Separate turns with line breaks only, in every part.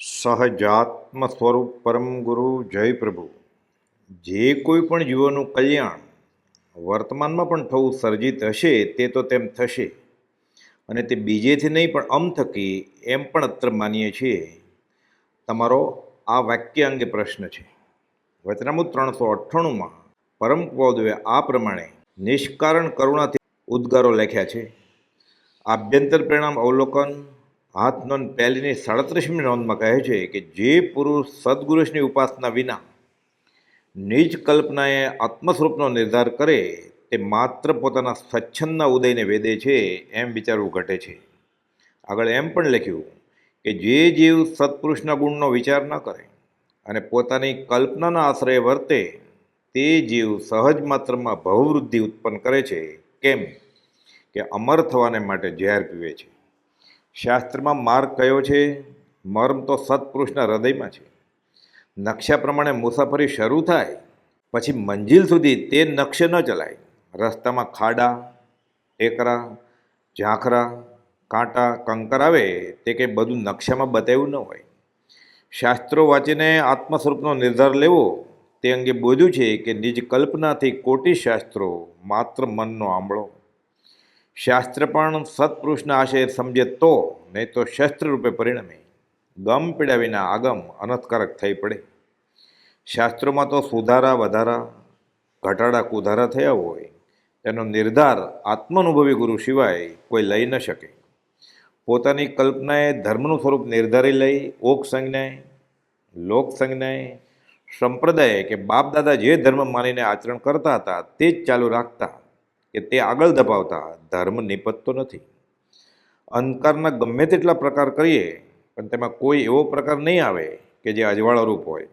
સહજાત્મ સ્વરૂપ પરમ ગુરુ જય પ્રભુ. જે કોઈ પણ જીવોનું કલ્યાણ વર્તમાનમાં પણ થવું સર્જિત હશે, તે તો તેમ થશે. અને તે બીજેથી નહીં પણ અમ થકી એમ પણ અત્ર માનીએ છીએ. તમારો આ વાક્ય અંગે પ્રશ્ન છે. વચનામૃત ત્રણસો અઠ્ઠાણુંમાં પરમ પૌદવે આ પ્રમાણે નિષ્કારણ કરુણાથી ઉદ્ગારો લખ્યા છે. આભ્યંતર પરિણામ અવલોકન. હાથ નોંધ પહેલીની સાડત્રીસમી નોંધમાં કહે છે કે જે પુરુષ સદગુરુષની ઉપાસના વિના નિજ કલ્પનાએ આત્મસ્વરૂપનો નિર્ધાર કરે, તે માત્ર પોતાના સ્વચ્છંદના ઉદયને વેદે છે એમ વિચારવું ઘટે છે. આગળ એમ પણ લખ્યું કે જે જીવ સત્પુરુષના ગુણનો વિચાર ન કરે અને પોતાની કલ્પનાના આશ્રય વર્તે, તે જીવ સહજ માત્રમાં ભવવૃદ્ધિ ઉત્પન્ન કરે છે, કેમ કે અમર થવાને માટે ઝેર પીવે છે. શાસ્ત્રમાં માર્ગ કયો છે? મર્મ તો સત્પુરુષના હૃદયમાં છે. નકશા પ્રમાણે મુસાફરી શરૂ થાય, પછી મંજિલ સુધી તે નકશે ન ચલાય. રસ્તામાં ખાડા, ટેકરા, ઝાંખરા, કાંટા, કંકર આવે તે કંઈ બધું નકશામાં બતાવ્યું ન હોય. શાસ્ત્રો વાંચીને આત્મ સ્વરૂપનો નિર્ધાર લેવો, તે અંગે બોધ્યું છે કે નિજ કલ્પનાથી કોટી શાસ્ત્રો માત્ર મનનો આંબળો શાસ્ત્ર પણ સત્પુરુષના આશય સમજે તો, નહીં તો શસ્ત્ર રૂપે પરિણમે. ગમ પીડા વિના આગમ અનથકારક થઈ પડે. શાસ્ત્રોમાં તો સુધારા વધારા, ઘટાડા કુધારા થયા હોય. તેનો નિર્ધાર આત્માનુભવી ગુરુ સિવાય કોઈ લઈ ન શકે. પોતાની કલ્પનાએ ધર્મનું સ્વરૂપ નિર્ધારી લઈ, ઓક સંજ્ઞાએ, લોક સંજ્ઞાએ, સંપ્રદાય કે બાપ દાદા જે ધર્મ માનીને આચરણ કરતા હતા તે જ ચાલુ રાખતા. કે તે આગળ દબાવતા ધર્મ નિપજતો નથી. અંધકારના ગમે તેટલા પ્રકાર કરીએ, પણ તેમાં કોઈ એવો પ્રકાર નહીં આવે કે જે અજવાળારૂપ હોય.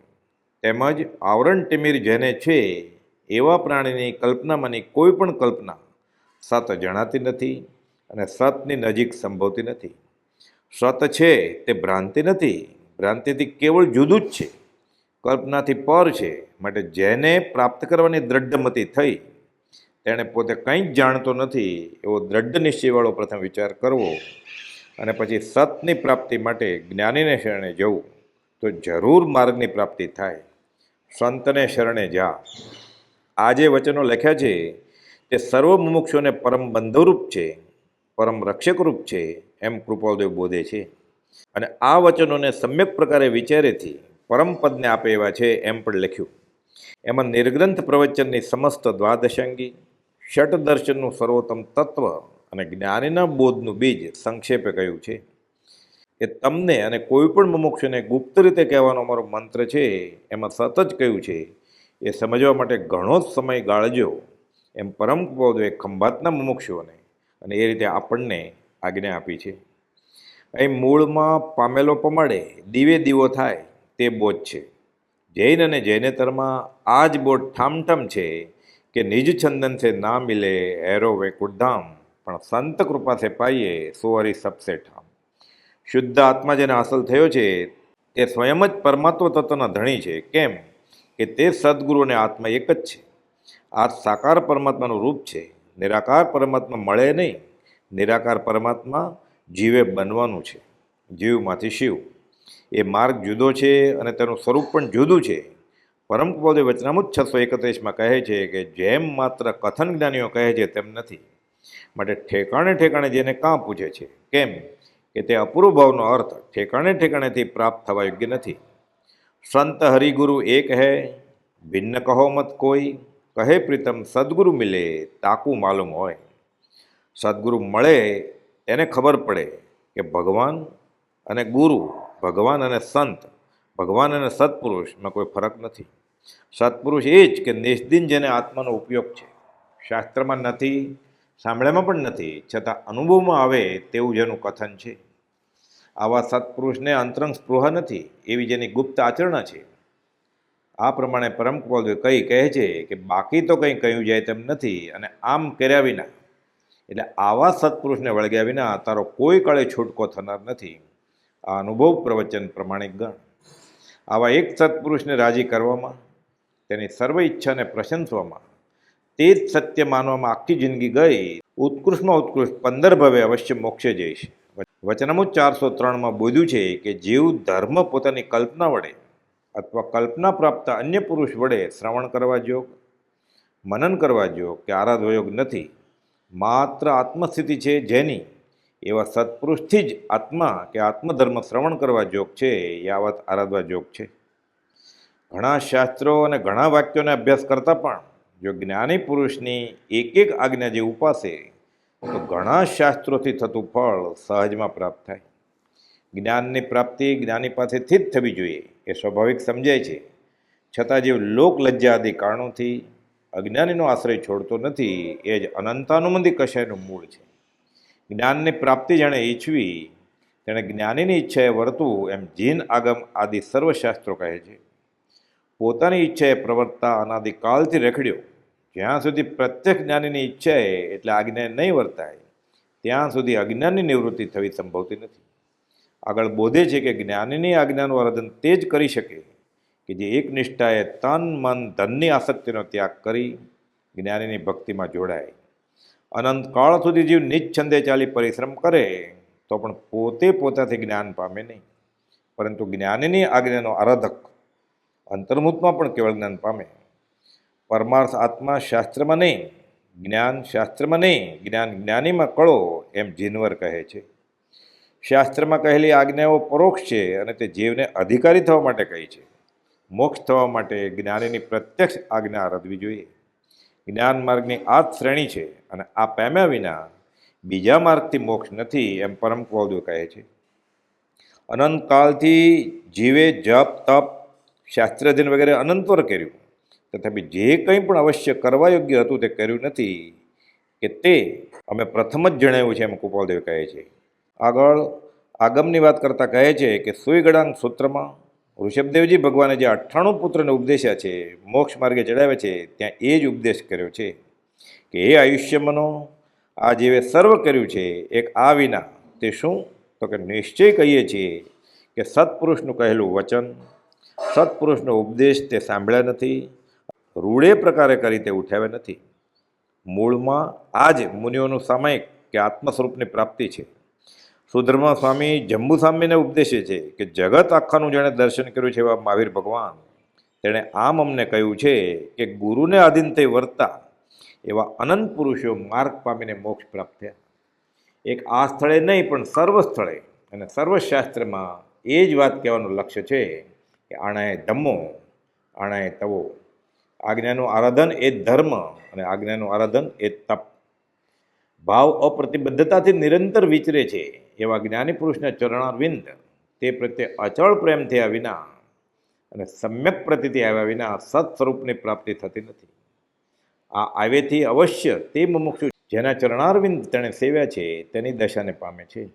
તેમજ આવરણ ટિમિર જેને છે, એવા પ્રાણીની કલ્પનામાંની કોઈ પણ કલ્પના સત જણાતી નથી અને સતની નજીક સંભવતી નથી. સત છે તે ભ્રાંતિ નથી. ભ્રાંતિથી કેવળ જુદું જ છે. કલ્પનાથી પર છે. માટે જેને પ્રાપ્ત કરવાની દ્રઢમતી થઈ તેણે પોતે કંઈ જ જાણતો નથી એવો દ્રઢ નિશ્ચયવાળો પ્રથમ વિચાર કરવો અને પછી સતની પ્રાપ્તિ માટે જ્ઞાનીને શરણે જવું. તો જરૂર માર્ગની પ્રાપ્તિ થાય. સંતને શરણે જા. આ જે વચનો લખ્યા છે, તે સર્વ મુમુક્ષોને પરમ બંધુરૂપ છે, પરમ રક્ષકરૂપ છે એમ કૃપાલદેવ બોધે છે. અને આ વચનોને સમ્યક પ્રકારે વિચારેથી પરમપદને આપે એવા છે એમ પણ લખ્યું. એમાં નિર્ગ્રંથ પ્રવચનની સમસ્ત દ્વાદશાંગી ષટ દર્શનનું સર્વોત્તમ તત્વ અને જ્ઞાનીના બોધનું બીજ સંક્ષેપે કહ્યું છે એ તમને અને કોઈ પણ મુમુક્ષુને ગુપ્ત રીતે કહેવાનો અમારો મંત્ર છે, એમાં સતત કહ્યું છે, એ સમજવા માટે ઘણો જ સમય ગાળજો, એમ પરમ પૌદવે ખંભાતના મુમુક્ષુઓને અને એ રીતે આપણને આજ્ઞા આપી છે. અહીં મૂળમાં પામેલો પમાડે, દીવે દીવો થાય, તે બોધ છે. જૈન અને જૈનેતરમાં આ જ બોધ ઠામઠમ છે કે નિજ છંદન સે ના મિલે એરો વૈકુંઠધામ પણ સંત કૃપા સે પાઈએ સુવરી સબસે ઠામ શુદ્ધ આત્મા જેને હાંસલ થયો છે તે સ્વયં જ પરમાત્મ તત્વના ધણી છે. કેમ? કે તે સદગુરુ અને આત્મા એક જ છે. આ સાકાર પરમાત્માનું રૂપ છે. નિરાકાર પરમાત્મા મળે નહીં. નિરાકાર પરમાત્મા જીવે બનવાનું છે. જીવમાંથી શિવ. એ માર્ગ જુદો છે અને તેનું સ્વરૂપ પણ જુદું છે. પરમ પદે વચનામૃત છસો એકત્રીસમાં કહે છે કે જેમ માત્ર કથન જ્ઞાનીઓ કહે છે, તેમ નથી. માટે ઠેકાણે ઠેકાણે જેને કાં પૂછે છે? કેમ? કે તે અપૂર્વ ભાવનો અર્થ ઠેકાણે ઠેકાણેથી પ્રાપ્ત થવા યોગ્ય નથી. સંત હરિગુરુ એક હે, ભિન્ન કહો મત કોઈ. કહે પ્રીતમ, સદગુરુ મિલે, તાકું માલુમ હોય. સદગુરુ મળે એને ખબર પડે કે ભગવાન અને ગુરુ, ભગવાન અને સંત ભગવાન અને સત્પુરુષમાં કોઈ ફરક નથી. સત્પુરુષ એ જ કે નિષ્દિન જેને આત્માનો ઉપયોગ છે. શાસ્ત્રમાં નથી, સાંભળ્યામાં પણ નથી, છતાં અનુભવમાં આવે તેવું જેનું કથન છે. આવા સત્પુરુષને અંતરંગ સ્પૃહ નથી, એવી જેની ગુપ્ત આચરણા છે. આ પ્રમાણે પરમ કૃપાલુ કઈ કહે છે કે બાકી તો કંઈ કહ્યું જાય તેમ નથી અને આમ કર્યા વિના, એટલે આવા સત્પુરુષને વળગ્યા વિના તારો કોઈ કાળે છૂટકો થનાર નથી. આ અનુભવ પ્રવચન પ્રમાણિક ગણ. આવા એક સત્પુરુષને રાજી કરવામાં, તેની સર્વ ઈચ્છાને પ્રશંસવામાં, તે જ સત્ય માનવામાં આખી જિંદગી ગઈ. ઉત્કૃષ્ટમાં ઉત્કૃષ્ટ પંદર ભવે અવશ્ય મોક્ષે જઈશ. વચનમું ચારસો ત્રણમાં બોધ્યું છે કે જીવ ધર્મ પોતાની કલ્પના વડે અથવા કલ્પના પ્રાપ્ત અન્ય પુરુષ વડે શ્રવણ કરવા યોગ મનન કરવા યોગ કે આરાધવા યોગ નથી, માત્ર આત્મસ્થિતિ છે જેની એવા સત્પુરુષથી જ આત્મા કે આત્મધર્મ શ્રવણ કરવા જોગ છે યાવત આરાધવા જોગ છે. ઘણા શાસ્ત્રો અને ઘણા વાક્યોને અભ્યાસ કરતાં પણ જો જ્ઞાની પુરુષની એક એક આજ્ઞા જે ઉપાસે, તો ઘણા શાસ્ત્રોથી થતું ફળ સહજમાં પ્રાપ્ત થાય. જ્ઞાનની પ્રાપ્તિ જ્ઞાની પાસેથી જ થવી જોઈએ, એ સ્વાભાવિક સમજાય છે. છતાં જે લોકલજ્જા આદિ કારણોથી અજ્ઞાનીનો આશ્રય છોડતો નથી, એ જ અનંતાનુમંદી કશાયનું મૂળ છે. જ્ઞાનની પ્રાપ્તિ જેણે ઈચ્છવી, તેણે જ્ઞાનીની ઈચ્છાએ વર્તવું એમ જીન આગમ આદિ સર્વશાસ્ત્રો કહે છે. પોતાની ઈચ્છાએ પ્રવર્તતા અનાદિકાલથી રખડ્યો. જ્યાં સુધી પ્રત્યક્ષ જ્ઞાનીની ઈચ્છાએ એટલે આજ્ઞાએ નહીં વર્તાય, ત્યાં સુધી અજ્ઞાનની નિવૃત્તિ થવી સંભવતી નથી. આગળ બોધે છે કે જ્ઞાનીની આજ્ઞાનું આરાધન તે જ કરી શકે કે જે એક નિષ્ઠાએ તન, મન, ધનની આસક્તિનો ત્યાગ કરી જ્ઞાનીની ભક્તિમાં જોડાય. અનંત કાળ સુધી જીવ નિચ્છંદે ચાલી પરિશ્રમ કરે, તો પણ પોતે પોતાથી જ્ઞાન પામે નહીં. પરંતુ જ્ઞાનીની આજ્ઞાનો આરાધક અંતર્મુખમાં પણ કેવળ જ્ઞાન પામે. પરમાર્થ આત્મા શાસ્ત્રમાં નહીં, જ્ઞાન શાસ્ત્રમાં નહીં, જ્ઞાન જ્ઞાનીમાં કળો એમ જીનવર કહે છે. શાસ્ત્રમાં કહેલી આજ્ઞાઓ પરોક્ષ છે અને તે જીવને અધિકારી થવા માટે કહી છે. મોક્ષ થવા માટે જ્ઞાનીની પ્રત્યક્ષ આજ્ઞા આરાધવી જોઈએ. જ્ઞાન માર્ગની આ જ શ્રેણી છે અને આ પામ્યા વિના બીજા માર્ગથી મોક્ષ નથી એમ પરમ કૌદો કહે છે. અનંતકાળથી જીવે, જપ, તપ શાસ્ત્રાધીન વગેરે અનંતવર કર્યું. તથાપી જે કંઈ પણ અવશ્ય કરવા યોગ્ય હતું તે કર્યું નથી કે તે અમે પ્રથમ જ જણાવ્યું છે એમ કુપાલદેવ કહે છે. આગળ આગમની વાત કરતાં કહે છે કે સુઈગડાંગ સૂત્રમાં ઋષભદેવજી ભગવાને જે અઠ્ઠાણું પુત્રને ઉપદેશ્યા છે, મોક્ષ માર્ગે ચડાવ્યા છે, ત્યાં એ જ ઉપદેશ કર્યો છે કે એ આયુષ્યમનો, આ જેવે સર્વ કર્યું છે, એક આ વિના તે શું? તો કે નિશ્ચય કહીએ છીએ કે સત્પુરુષનું કહેલું વચન, સત્પુરુષનો ઉપદેશ તે સાંભળ્યા નથી રૂડે પ્રકારે કરી તે ઉઠાવ્યા નથી. મૂળમાં આ જ મુનિઓનું સામયિક કે આત્મસ્વરૂપની પ્રાપ્તિ છે. સુધર્મા સ્વામી જંબુ સ્વામીને ઉપદેશે છે કે જગત આખાનું જેણે દર્શન કર્યું છે એવા મહાવીર ભગવાન? તેણે આમ અમને કહ્યું છે કે ગુરુને આધીન થઈ વર્તા એવા અનંત પુરુષો માર્ગ પામીને મોક્ષ પ્રાપ્ત થયા. એક આ સ્થળે નહીં, પણ સર્વ સ્થળે અને સર્વશાસ્ત્રમાં એ જ વાત કહેવાનું લક્ષ્ય છે કે આણાએ ધમ્મો આણાએ તવો. આજ્ઞાનું આરાધન એ ધર્મ અને આજ્ઞાનું આરાધન એ તપ. ભાવ અપ્રતિબદ્ધતાથી નિરંતર વિચરે છે એવા જ્ઞાની પુરુષના ચરણારવિંદ તે પ્રત્યે અચળ પ્રેમ થયા વિના અને સમ્યક પ્રતિથી આવ્યા વિના સત સ્વરૂપની પ્રાપ્તિ થતી નથી. આ આવેથી અવશ્ય તે મુમુક્ષુ જેના ચરણારવિંદ તેણે સેવ્યા છે તેની દશાને પામે છે.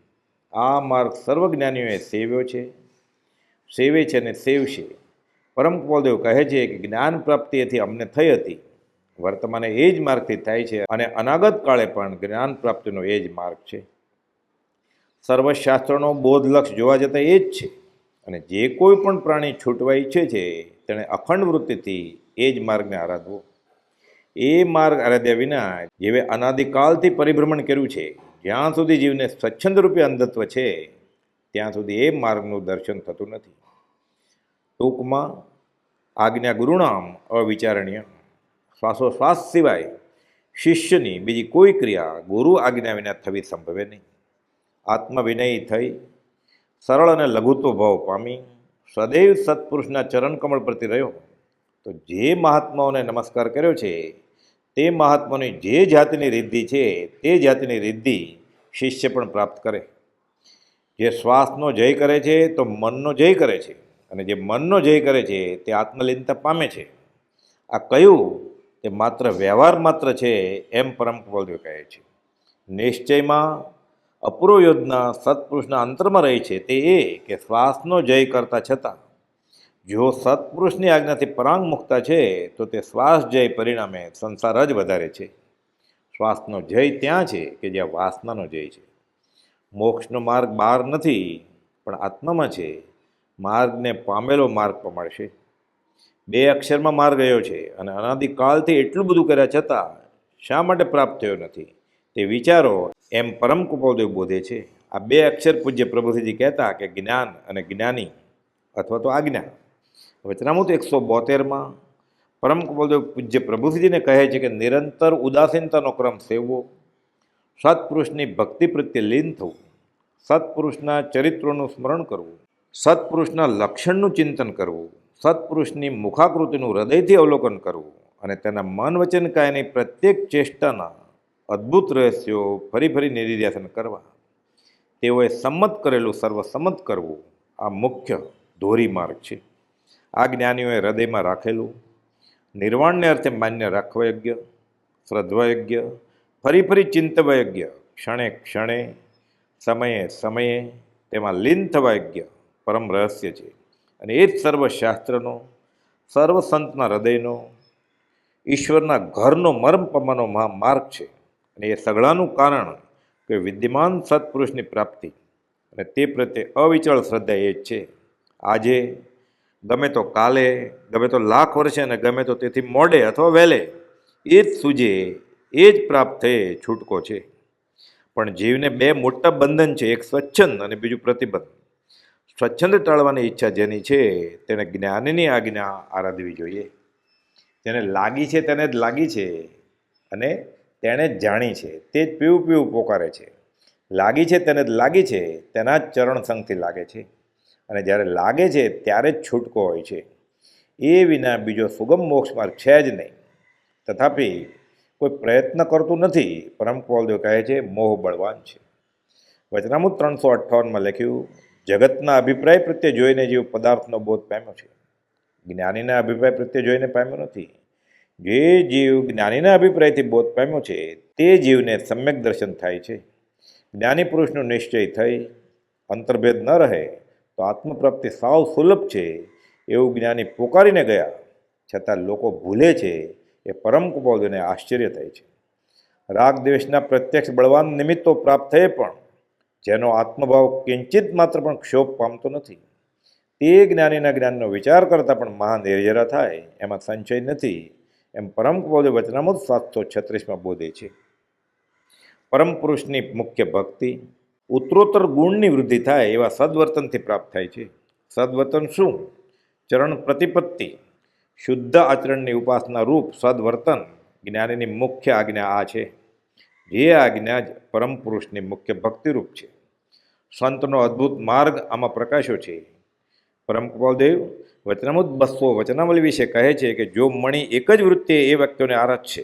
આ માર્ગ સર્વજ્ઞાનીઓએ સેવ્યો છે. સેવે છે અને સેવશે. પરમ કુલદેવ કહે છે કે જ્ઞાન પ્રાપ્તિથી અમને થઈ હતી. વર્તમાને એ જ માર્ગથી થાય છે અને અનાગત કાળે પણ જ્ઞાન પ્રાપ્તિનો એ જ માર્ગ છે. સર્વશાસ્ત્રનો બોધલક્ષ જોવા જતાં એ જ છે. અને જે કોઈ પણ પ્રાણી છૂટવા ઈચ્છે છે, તેણે અખંડ વૃત્તિથી એ જ માર્ગને આરાધવો. એ માર્ગ આરાધ્યા વિના જેવે અનાદિકાલથી પરિભ્રમણ કર્યું છે, જ્યાં સુધી જીવને સ્વચ્છંદ રૂપે અંધત્વ છે, ત્યાં સુધી એ માર્ગનું દર્શન થતું નથી. ટૂંકમાં, આજ્ઞા ગુરુનામ અવિચારણીય શ્વાસોશ્વાસ સિવાય શિષ્યની બીજી કોઈ ક્રિયા ગુરુ આજ્ઞા વિના થવી સંભવે નહીં. આત્મવિનયી થઈ, સરળ અને લઘુત્વ ભાવ પામી, સદૈવ સત્પુરુષના ચરણ કમળ પ્રતિ રહ્યો. તો જે મહાત્માઓને નમસ્કાર કર્યો છે, તે મહાત્માની જે જાતિની રિદ્ધિ છે, તે જાતિની રિદ્ધિ શિષ્ય પણ પ્રાપ્ત કરે. જે શ્વાસનો જય કરે છે, તો મનનો જય કરે છે. અને જે મનનો જય કરે છે, તે આત્મલીનતા પામે છે. આ કયું તે માત્ર વ્યવહાર માત્ર છે એમ પરમ કુલદેવ કહે છે. નિશ્ચયમાં અપૂર્વ યોજના સત્પુરુષના અંતરમાં રહી છે તે એ કે શ્વાસનો જય કરતા છતાં, જો સત્પુરુષની આજ્ઞાથી પરાંગ મુક્તા છે, તો તે શ્વાસ જય પરિણામે સંસાર જ વધારે છે. શ્વાસનો જય ત્યાં છે કે જ્યાં વાસનાનો જય છે. મોક્ષનો માર્ગ બહાર નથી, પણ આત્મામાં છે. માર્ગને પામેલો માર્ગ પમાડશે બે અક્ષરમાં માર ગયો છે અને અનાદિકાલથી એટલું બધું કર્યા છતાં શા માટે પ્રાપ્ત થયો નથી? તે વિચારો એમ પરમ કુપોદેવ બોધે છે. આ બે અક્ષર પૂજ્ય પ્રભુજીજી કહેતા કે જ્ઞાન અને જ્ઞાની અથવા તો આજ્ઞા. તો એકસો બોતેરમાં પરમ કુબલદેવ પૂજ્ય પ્રભુજીને કહે છે કે નિરંતર ઉદાસીનતાનો ક્રમ સેવવો, સત્પુરુષની ભક્તિ પ્રત્યે લીન થવું, સત્પુરુષના ચરિત્રોનું સ્મરણ કરવું, સત્પુરુષના લક્ષણનું ચિંતન કરવું સત્પુરુષની મુખાકૃતિનું હૃદયથી અવલોકન કરવું અને તેના મન વચન કાયની પ્રત્યેક ચેષ્ટાના અદ્ભુત રહસ્યો ફરી ફરી નિર્ધ્યાસન કરવા. તેઓએ સંમત કરેલું સર્વસંમત કરવું આ મુખ્ય ધોરી માર્ગ છે. આ જ્ઞાનીઓએ હૃદયમાં રાખેલું, નિર્વાણને અર્થે માન્ય રાખવા યોગ્ય, શ્રદ્ધવા યોગ્ય, ફરી ફરી ચિંતવા યોગ્ય, ક્ષણે ક્ષણે, સમયે સમયે, તેમાં લીન થવા યોગ્ય, પરમ રહસ્ય છે. અને એ જ સર્વશાસ્ત્રનો સર્વ સંતના હૃદયનો, ઈશ્વરના ઘરનો મર્મ પમાનો માર્ગ છે. અને એ સગળાનું કારણ કે વિદ્યમાન સત્પુરુષની પ્રાપ્તિ. અને તે પ્રત્યે અવિચળ શ્રદ્ધા એ જ છે. આજે ગમે તો કાલે, ગમે તો લાખ વર્ષે અને ગમે તો તેથી મોડે અથવા વહેલે, એ જ સૂજે, એ જ પ્રાપ્ત થયે છૂટકો છે. પણ જીવને બે મોટા બંધન છે, એક સ્વચ્છંદ અને બીજું પ્રતિબંધ. સ્વચ્છંદ ટાળવાની ઈચ્છા જેની છે, તેને જ્ઞાનની આજ્ઞા આરાધવી જોઈએ. જેને લાગી છે તેને જ લાગી છે અને તેણે જ જાણી છે, તે જ પીવું પીવું પોકારે છે. લાગી છે તેને જ લાગી છે, તેના જ ચરણ સંગથી લાગે છે. અને જ્યારે લાગે છે, ત્યારે જ છૂટકો હોય છે. એ વિના બીજો સુગમ મોક્ષ માર્ગ છે જ નહીં. તથાપિ કોઈ પ્રયત્ન કરતું નથી, પરમ કોલદેવ કહે છે, મોહ બળવાન છે. વચનામૃત ત્રણસો અઠ્ઠાવનમાં લખ્યું જગતના અભિપ્રાય પ્રત્યે જોઈને જેવો પદાર્થનો બોધ પામ્યો છે. જ્ઞાનીના અભિપ્રાય પ્રત્યે જોઈને પામ્યો નથી. જે જીવ જ્ઞાનીના અભિપ્રાયથી બોધ પામ્યો છે, તે જીવને સમ્યક દર્શન થાય છે. જ્ઞાની પુરુષનો નિશ્ચય થઈ, અંતર્ભેદ ન રહે, તો આત્મપ્રાપ્તિ સાવ સુલભ છે એવું જ્ઞાની પોકારીને ગયા. છતાં લોકો ભૂલે છે, એ પરમ કુબોધને આશ્ચર્ય થાય છે. રાગ દ્વેષના પ્રત્યક્ષ બળવાન નિમિત્તો પ્રાપ્ત થયે પણ જેનો આત્મભાવ કિંચિત માત્ર પણ ક્ષોભ પામતો નથી. તે જ્ઞાનીના જ્ઞાનનો વિચાર કરતાં પણ મહાન નિર્જરા થાય, એમાં સંચય નથી. એમ પરમ બોધે વચનામૃત સાતસો છત્રીસમાં બોધે છે. પરમ પુરુષની મુખ્ય ભક્તિ, ઉત્તરોત્તર ગુણની વૃદ્ધિ થાય એવા સદવર્તનથી પ્રાપ્ત થાય છે. સદવર્તન શું? ચરણ પ્રતિપત્તિ, શુદ્ધ આચરણની ઉપાસના રૂપ સદવર્તન, જ્ઞાનીની મુખ્ય આજ્ઞા આ છે. જે આજ્ઞા જ પરમ પુરુષની મુખ્ય ભક્તિરૂપ છે. સંતનો અદ્ભુત માર્ગ આમાં પ્રકાશ્યો છે. પરમ કૃપાલદેવ, વચનામૃત બસો વચનામલી વિશે કહે છે કે જો મણી એક જ વૃત્તિએ એ વાક્યોને આરત છે,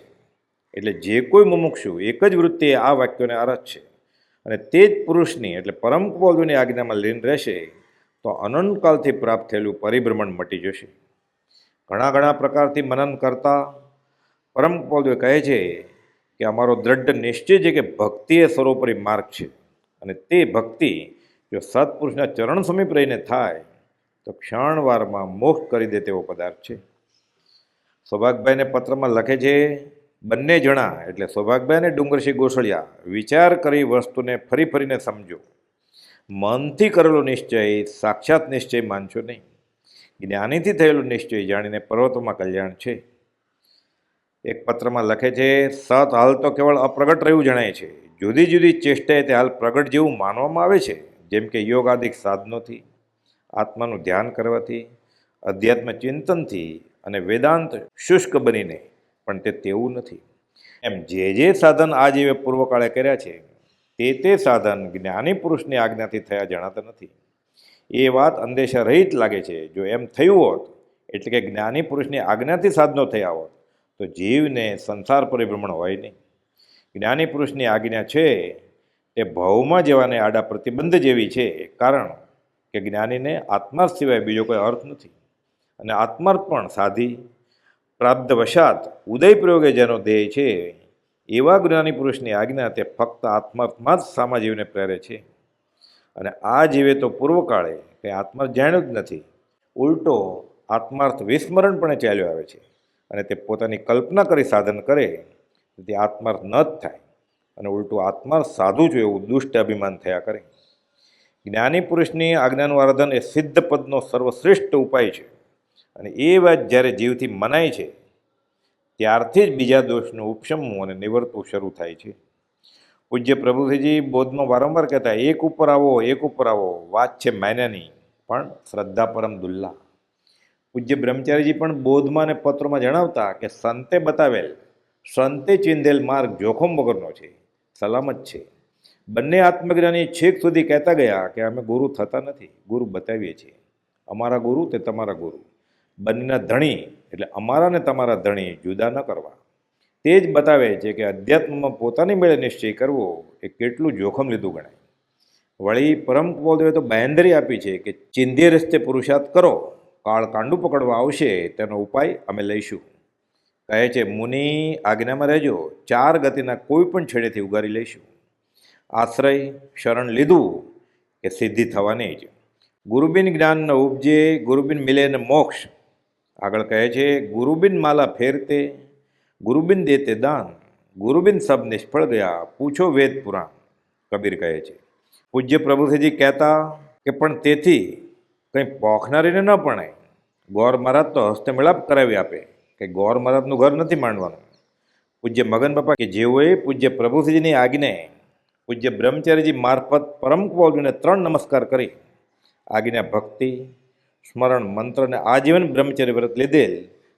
એટલે જે કોઈ મુમુક્ષુ એક જ વૃત્તિએ આ વાક્યોને આરત છે અને તે જ પુરુષની એટલે પરમ કૃપાલદેવની આજ્ઞામાં લીન રહેશે, તો અનંતકાલથી પ્રાપ્ત થયેલું પરિભ્રમણ મટી જશે. ઘણા ઘણા પ્રકારથી મનન કરતા પરમ કૃપાલદેવ કહે છે કે અમારો દ્રઢ નિશ્ચય છે કે ભક્તિ એ સર્વોપરી માર્ગ છે. અને તે ભક્તિ જો સત્પુરુષના ચરણ સમીપ રહીને થાય, તો ક્ષણવારમાં મોક્ષ કરી દે તેવો પદાર્થ છે. સૌભાગભાઈને પત્રમાં લખે છે, બંને જણા, એટલે સૌભાગભાઈ અને ડુંગરસિંહ ગોસળિયા, વિચાર કરી વસ્તુને ફરી ફરીને સમજો. મનથી કરેલો નિશ્ચય, સાક્ષાત નિશ્ચય માનશો નહીં. જ્ઞાનીથી થયેલો નિશ્ચય જાણીને પર્વતોમાં કલ્યાણ છે. એક પત્રમાં લખે છે, સત હાલ તો કેવળ અપ્રગટ રહ્યું જણાય છે. જુદી જુદી ચેષ્ટાએ તે હાલ પ્રગટ જેવું માનવામાં આવે છે. જેમ કે યોગાદિક સાધનોથી, આત્માનું ધ્યાન કરવાથી, અધ્યાત્મ ચિંતનથી અને વેદાંત શુષ્ક બનીને. પણ તે તેવું નથી. એમ જે જે સાધન આ જીવે પૂર્વકાળે કર્યા છે, તે તે સાધન જ્ઞાની પુરુષની આજ્ઞાથી થયા જણાતા નથી. એ વાત અંદેશા રહિત લાગે છે. જો એમ થયું હોત, એટલે કે જ્ઞાની પુરુષની આજ્ઞાથી સાધનો થયા હોત તો જીવને સંસાર પરિભ્રમણ હોય નહીં. જ્ઞાની પુરુષની આજ્ઞા છે એ ભવમાં જવાને આડા પ્રતિબંધ જેવી છે. કારણ કે જ્ઞાનીને આત્માર્થ સિવાય બીજો કોઈ અર્થ નથી. અને આત્માર્થ પણ સાધી પ્રાબ્ધવશાત ઉદય પ્રયોગે જેનો ધ્યેય છે, એવા જ્ઞાની પુરુષની આજ્ઞા તે ફક્ત આત્માર્થમાં જ સામા જીવને પ્રેરે છે. અને આ જીવે તો પૂર્વકાળે કંઈ આત્માર્થ જાણ્યું જ નથી. ઉલટો આત્માર્થ વિસ્મરણપણે ચાલ્યો આવે છે. અને તે પોતાની કલ્પના કરી સાધન કરે તે આત્માર્થ ન જ થાય. અને ઉલટું આત્માર્થ સાધું છું એવું દુષ્ટ અભિમાન થયા કરે. જ્ઞાની પુરુષની આજ્ઞાનું આરાધન એ સિદ્ધ પદનો સર્વશ્રેષ્ઠ ઉપાય છે. અને એ વાત જ્યારે જીવથી મનાય છે, ત્યારથી જ બીજા દોષનું ઉપશમવું અને નિવર્તવું શરૂ થાય છે. પૂજ્ય પ્રભુજીજી બોધમાં વારંવાર કહેતા, એક ઉપર આવો, એક ઉપર આવો, વાત છે માયનાની પણ શ્રદ્ધા પરમ દુલ્લા. પૂજ્ય બ્રહ્મચારીજી પણ બોધમાં અને પત્રોમાં જણાવતા કે સંતે બતાવેલ, સંતે ચિંધેલ માર્ગ જોખમ વગરનો છે, સલામત છે. બંને આત્મજ્ઞાની છેક સુધી કહેતા ગયા કે અમે ગુરુ થતા નથી, ગુરુ બતાવીએ છીએ. અમારા ગુરુ તે તમારા ગુરુ. બંનેના ધણી, એટલે અમારા ને તમારા ધણી જુદા ન કરવા. તે જ બતાવે છે કે અધ્યાત્મમાં પોતાની મેળે નિશ્ચય કરવો એ કેટલું જોખમ લીધું ગણાય. વળી પરમ કુવલદેવે તો બહેન્દ્રી આપી છે કે ચિંધ્ય રસ્તે પુરુષાર્થ કરો. કાળ કાંડું પકડવા આવશે તેનો ઉપાય અમે લઈશું. કહે છે, મુનિ, આજ્ઞામાં રહેજો. ચાર ગતિના કોઈ પણ છેડેથી ઉગારી લઈશું. આશ્રય, શરણ લીધું. કે સિદ્ધિ થવાની જ. ગુરુબિન જ્ઞાન ઉપજે, ગુરુબિન મિલે ને મોક્ષ. આગળ કહે છે, ગુરુબિન માલા ફેરતે, ગુરુબિન દેતે દાન. ગુરુબિન સબ નિષ્ફળ ગયા. પૂછો વેદ પુરાણ. કબીર કહે છે. પૂજ્ય પ્રભુસિંહજી કહેતા કે, પણ તેથી કંઈ પોખનારીને ન પણાય ગોર મહારાજ તો હસ્તે મેળાપ કરાવી આપે, કે ગોર મહારાજનું ઘર નથી માંડવાનું. પૂજ્ય મગન બાપા કે જેઓએ પૂજ્ય પ્રભુજીની આજ્ઞે, પૂજ્ય બ્રહ્મચારીજી મારફત પરમ કુવલજીને ત્રણ નમસ્કાર કરી, આજ્ઞા ભક્તિ, સ્મરણ મંત્ર અને આજીવન બ્રહ્મચર્ય વ્રત લીધેલ.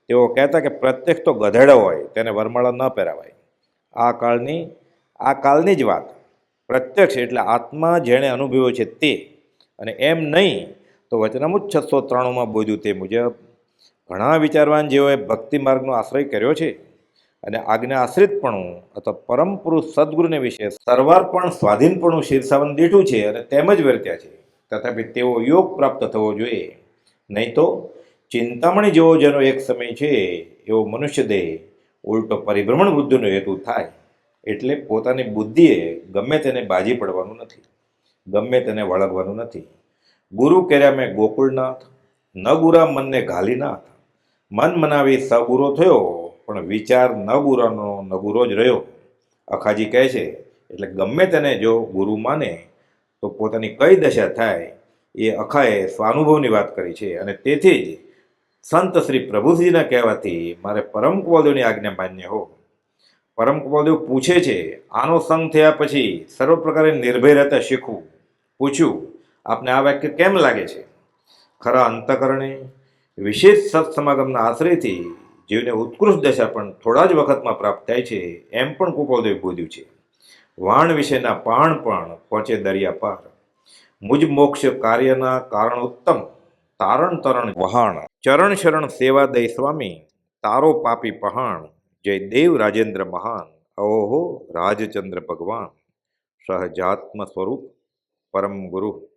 તેઓ કહેતા કે પ્રત્યક્ષ તો ગધેડો હોય, તેને વરમાળા ન પહેરાવાય. આ કાળની આ કાળની જ વાત. પ્રત્યક્ષ એટલે આત્મા જેણે અનુભવ્યો છે તે. અને એમ નહીં તો વચનામુજ છસો ત્રાણુંમાં બોધ્યું તે મુજબ, ઘણા વિચારવાન જેઓએ ભક્તિ માર્ગનો આશ્રય કર્યો છે અને આજ્ઞા આશ્રિતપણું અથવા પરમ પુરુષ સદગુરુને વિશે સર્વાર્પણ સ્વાધીનપણું શીર્ષાવન દીઠું છે અને તેમ જ વર્ત્યા છે. તથાપિ તેઓ યોગ પ્રાપ્ત થવો જોઈએ. નહીં તો ચિંતામણી જેવો જેનો એક સમય છે, એવો મનુષ્ય દેહ ઉલટો પરિભ્રમણ વૃદ્ધિનો હેતુ થાય. એટલે પોતાની બુદ્ધિએ ગમે તેને બાજી પડવાનું નથી. ગમે તેને વળગવાનું નથી. ગુરુ કર્યા મેં ગોકુળનાથ, ન ગુરા મનને ઘાલીનાથ. મન મનાવી સગુરો થયો, પણ વિચાર ન ગુરાનો નગુરો જ રહ્યો. અખાજી કહે છે, એટલે ગમે તેને જો ગુરુ માને, તો પોતાની કઈ દશા થાય, એ અખાએ સ્વાનુભવની વાત કરી છે. અને તેથી જ સંત શ્રી પ્રભુજીના કહેવાથી મારે પરમ કુવલદેવની આજ્ઞા માન્ય હો. પરમ કુવલદેવ પૂછે છે, આનો સંગ થયા પછી સર્વ પ્રકારે નિર્ભય રહેતા શીખવું? પૂછ્યું આપને આ વાક્ય કેમ લાગે છે? ખરા અંતકરણે વિશેષ સત્સમાગમના આશ્રયથી જીવને ઉત્કૃષ્ટ દશા પણ થોડા જ વખતમાં પ્રાપ્ત થાય છે એમ પણ કુપોદેવ બોધ્યું છે. વાણ વિશેના પાણ પણ પહોંચે દરિયા પાર. મુજ મોક્ષ કાર્યના કારણ ઉત્તમ તારણ તરણ વહાણ. ચરણ શરણ સેવા દય સ્વામી, તારો પાપી પહાણ. જય દેવ રાજેન્દ્ર મહાન. ઓહો રાજચંદ્ર ભગવાન. સહજાત્મ સ્વરૂપ પરમ ગુરુ.